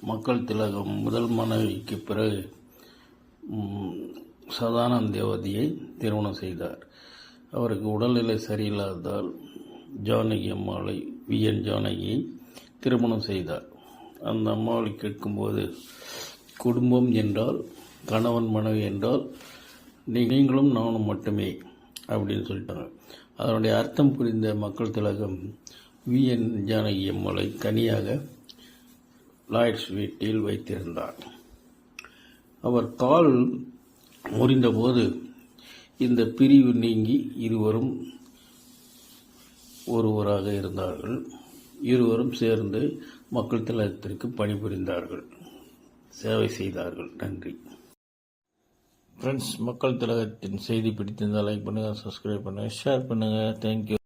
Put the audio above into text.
மக்கள் திலகம் முதல் மனைவிக்கு பிறகு சதானந்த் சதானந்த தேவதியை திருமணம் செய்தார். அவருக்கு உடல்நிலை சரியில்லாததால் ஜானகி அம்மாளை வி. என். ஜானகியை திருமணம் செய்தார். அந்த அம்மாவை கேட்கும்போது குடும்பம் என்றால் கணவன் மனைவி என்றால் நீங்களும் நானும் மட்டுமே. அப்படின்னு சொல்லிட்டாங்க. அதனுடைய அர்த்தம் புரிந்த மக்கள் திலகம் வி. என். ஜானகி அம்மாளை தனியாக லாய்ட்ஸ் வீட்டில் வைத்திருந்தார். அவர் கால் முறிந்தபோது இந்த பிரிவு நீங்கி இருவரும் ஒருவராக இருந்தார்கள். இருவரும் சேர்ந்து மக்கள் திலகத்திற்கு பணிபுரிந்தார்கள். சேவை செய்தார்கள். நன்றி. ஃப்ரெண்ட்ஸ் மக்கள் திலகத்தின் செய்தி பிடித்திருந்தால் லைக் பண்ணுங்கள் சப்ஸ்கிரைப் பண்ணுங்கள் ஷேர் பண்ணுங்கள் தேங்க்யூ